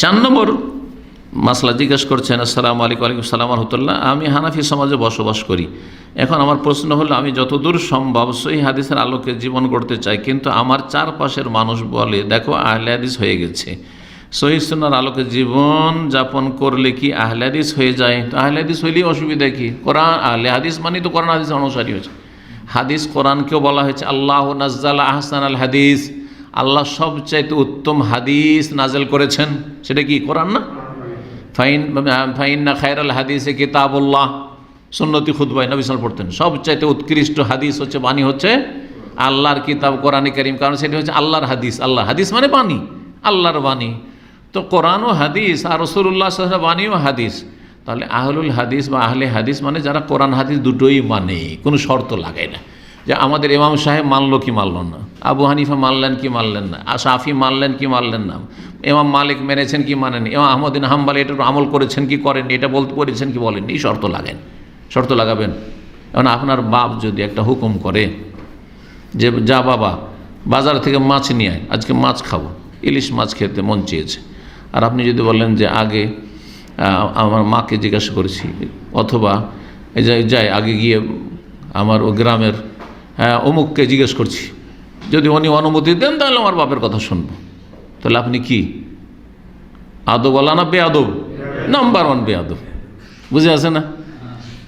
চার নম্বর মাসলা জিজ্ঞেস করছেন, আসসালামু আলাইকুম আলাইকুম সালাম রহমতুল্লাহ। আমি হানাফি সমাজে বসবাস করি। এখন আমার প্রশ্ন হলো, আমি যতদূর সম্ভব সই হাদিসের আলোকে জীবন গড়তে চাই, কিন্তু আমার চারপাশের মানুষ বলে, দেখো, আহলে হাদিস হয়ে গেছে। সহি সুন্নার আলোকে জীবন যাপন করলে কি আহলে হাদিস হয়ে যায়? তো আহলে হাদিস হইলেই অসুবিধা কি? কোরআন, আহলে হাদিস মানে তো কোরআন হাদিস অনুসারী হয়েছে। হাদিস কোরআনকেও বলা হয়েছে, আল্লাহ নাজ্জাল আহসান আল হাদিস। আল্লাহ সবচাইতে উত্তম হাদিস নাজেল করেছেন। সেটা কি, কোরআন না? ফাইন ফাইন না খায়রাল হাদিসে কিতাবুল্লাহ, সুন্নতি খুদ্বাই নবিসাল পড়তেন। সবচাইতে উৎকৃষ্ট হাদিস হচ্ছে বাণী হচ্ছে আল্লাহর কিতাব, কোরআন করিম। কারণ সেটি হচ্ছে আল্লাহর হাদিস। আল্লাহ হাদিস মানে বাণী, আল্লাহর বাণী। তো কোরআনও হাদিস আর রসুল্লাহ বাণীও হাদিস, তাহলে আহলুল হাদিস বা আহলে হাদিস মানে যারা কোরআন, হাদিস দুটোই মানে কোনো শর্ত লাগায় না। যে আমাদের ইমাম সাহেব মানলো কি মানল না? আবু হানিফা মানলেন কি মানলেন না? আর শাফি মানলেন কি মানলেন না? ইমাম মালিক মেনেছেন কি মানেনি ইমাম আহমদিন হাম্বাল এটার আমল করেছেন কি করেননি? এটা বলতে করেছেন কি বলেননি? এই শর্ত লাগেন। শর্ত লাগাবেন। এখন আপনার বাপ যদি একটা হুকুম করে যে, যা বাবা, বাজার থেকে মাছ নিয়ে আয়, আজকে মাছ খাব। ইলিশ মাছ খেতে মন চেয়েছে। আর আপনি যদি বলেন যে, আগে আমার মাকে জিজ্ঞাসা করেছি, অথবা যাই, আগে গিয়ে আমার ও গ্রামের অমুককে জিজ্ঞেস করছি, যদি উনি অনুমতি দেন তাহলে আমার বাপের কথা শুনব। তাহলে আপনি কি? আদবওয়ালা না বেআদব? Number one বেআদব। বুঝে আছে না?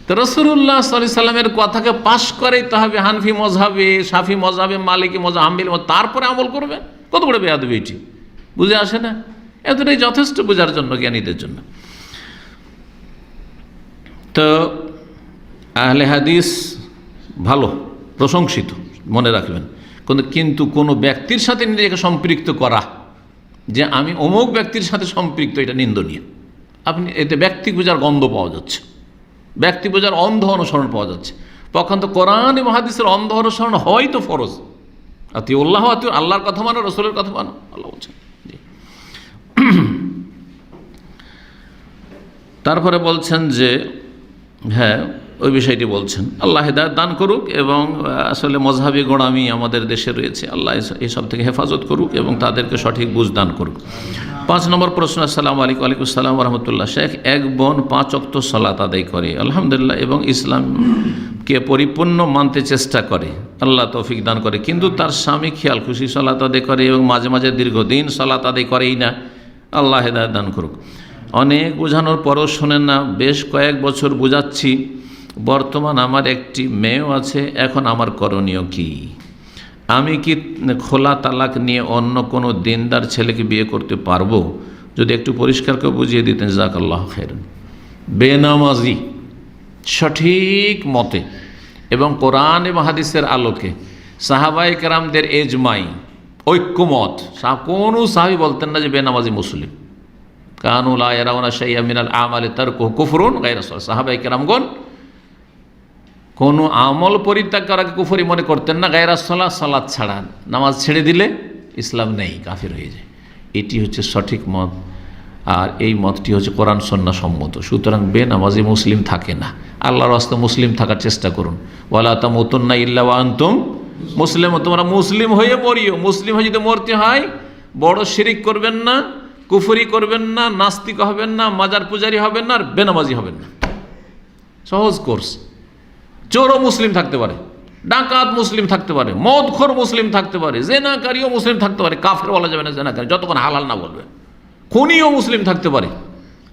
তো রসুল্লাহ সাল্লাহ সাল্লামের কথাকে পাশ করেই তো হবে হানফি মজাবে সাফি মজাবে মালিকি মজা হাম্বিল তারপরে আমল করবে। কত বড় বেয়াদবি এটি? বুঝে আসে না? এতটাই যথেষ্ট বোঝার জন্য, জ্ঞানীদের জন্য। তো আহলে হাদিস ভালো। প্রশংসিত, মনে রাখবেন। কিন্তু কোনো ব্যক্তির সাথে নিজেকে সম্পৃক্ত করা, যে আমি অমুক ব্যক্তির সাথে সম্পৃক্ত, এটা নিন্দনীয়। আপনি এতে ব্যক্তি বোঝার গন্ধ পাওয়া যাচ্ছে। ব্যক্তি বোঝার অন্ধ অনুসরণ পাওয়া যাচ্ছে। পক্ষান্ত কোরআন এবং অন্ধ অনুসরণ হয় তো ফরজ। আতি উল্লাহ আতি আল্লাহর কথা মানো, রসুলের কথা মানো, আল্লাহ বলছেন। তারপরে বলছেন যে হ্যাঁ ওই বিষয়টি বলছেন। আল্লাহ হেদায়ত দান করুক এবং আসলে মজহাবি গোড়ামি আমাদের দেশে রয়েছে। আল্লাহ এস- এসব থেকে হেফাজত করুক এবং তাদেরকে সঠিক বুঝ দান করুক। পাঁচ নম্বর প্রশ্ন, আসসালামু আলাইকুম আলাইকুম সালাম রহমতুল্লাহ। শেখ, এক বোন পাঁচ অক্ত সলাত আদায় করে। আলহামদুলিল্লাহ, এবং ইসলামকে পরিপূর্ণ মানতে চেষ্টা করে। আল্লাহ তৌফিক দান করে। কিন্তু তার স্বামী খেয়াল খুশি সলাত আদায় করে এবং মাঝে মাঝে দীর্ঘদিন সলাত আদায় করেই না। আল্লাহ হেদায়ত দান করুক। অনেক বোঝানোর পরও শোনেন না। বেশ কয়েক বছর বোঝাচ্ছি। বর্তমান আমার একটি মেয়েও আছে, এখন আমার করণীয় কি? আমি কি খোলা তালাক নিয়ে অন্য কোনো দিনদার ছেলেকে বিয়ে করতে পারব? যদি একটু পরিষ্কার করে বুঝিয়ে দিতেন জাক আল্লাহ খের বেনামাজি, সঠিক মতে এবং কোরআন এবং হাদিসের আলোকে সাহাবাই কেরামদের এজমাই, ঐক্যমত। কোনো সাহাবি বলতেন না যে বেনামাজি মুসলিম। কানুল আয়রাউনা শাইয়া মিনাল আমালে তার কুফরুন গায়রা সাহাবাই কেরামগণ কোনো আমল পরিত্যাগ করাকে কুফরি মনে করতেন না, গায়রা সলা সালাদ ছাড়া। নামাজ ছেড়ে দিলে ইসলাম নেই, কাফির হয়ে যায়। এটি হচ্ছে সঠিক মত। আর এই মতটি হচ্ছে কোরআন সন্না সম্মত। সুতরাং বেনামাজি মুসলিম থাকে না। আল্লাহর রাস্তা মুসলিম থাকার চেষ্টা করুন। ওয়ালা তামুতুন্না ইল্লা ওয়া মুসলিম। তোমরা মুসলিম হয়ে মরিও। মুসলিম হয়ে যদি মরতে হয়, বড় শিরিক করবেন না, কুফরি করবেন না, নাস্তিক হবেন না, মাজার পূজারি হবেন না, আর বেনামাজি হবেন না। সহজ কোর্স। চোরও মুসলিম থাকতে পারে, ডাকাত মুসলিম থাকতে পারে, মদখোর মুসলিম থাকতে পারে, জেনাকারীও মুসলিম থাকতে পারে কাফের বলা যাবে না জেনাকারী, যতক্ষণ হালাল না বলবে। খুনিও মুসলিম থাকতে পারে।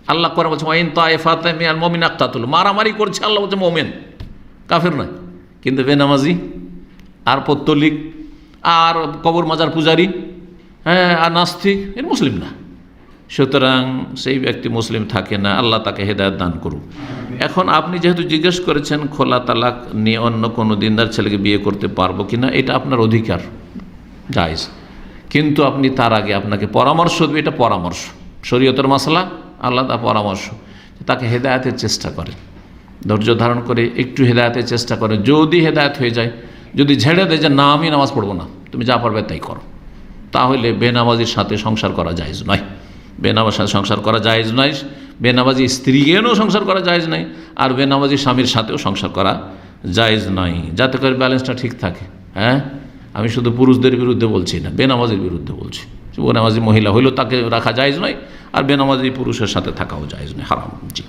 আল্লাহ করে বলছে ওয়াইন তাইফাতে মিয়াল মমিন আক্তাতুল মারামারি করছে আল্লাহ বলছে মোমেন, কাফের নয়। কিন্তু বেনামাজি, আর পত্তলিক, আর কবর মাজার পূজারি হ্যাঁ আর নাস্তিক, এর মুসলিম না। সুতরাং সেই ব্যক্তি মুসলিম থাকে না, আল্লাহ তাকে হেদায়ত দান করুক। এখন আপনি যেহেতু জিজ্ঞেস করেছেন, খোলা তালাক নিয়ে অন্য কোনো দিনদার ছেলেকে বিয়ে করতে পারব কি না এটা আপনার অধিকার জায়জ কিন্তু আপনি তার আগে আপনাকে পরামর্শ দেবে, এটা পরামর্শ। শরীয়তের মশলা আলাদা পরামর্শ তাকে হেদায়তের চেষ্টা করেন। ধৈর্য ধারণ করে একটু হেদায়তের চেষ্টা করেন, যদি হেদায়ত হয়ে যায়, যদি ঝেড়ে দেয় যে, না, আমি নামাজ পড়ব না, তুমি যা পারবে তাই করো। তাহলে বেনামাজির সাথে সংসার করা জায়েজ নয়। বেনামাজির সাথে সংসার করা জায়েজ নয় বেনামাজি স্ত্রীকেও সংসার করা জায়েজ নাই, আর বেনামাজি স্বামীর সাথেও সংসার করা জায়েজ নয় যাতে করে ব্যালেন্সটা ঠিক থাকে হ্যাঁ? আমি শুধু পুরুষদের বিরুদ্ধে বলছি না, বেনামাজির বিরুদ্ধে বলছি। বেনামাজি মহিলা হইলেও তাকে রাখা যায়জ নয়, আর বেনামাজি পুরুষের সাথে থাকাও যায়জ নয়, হারাম, জি।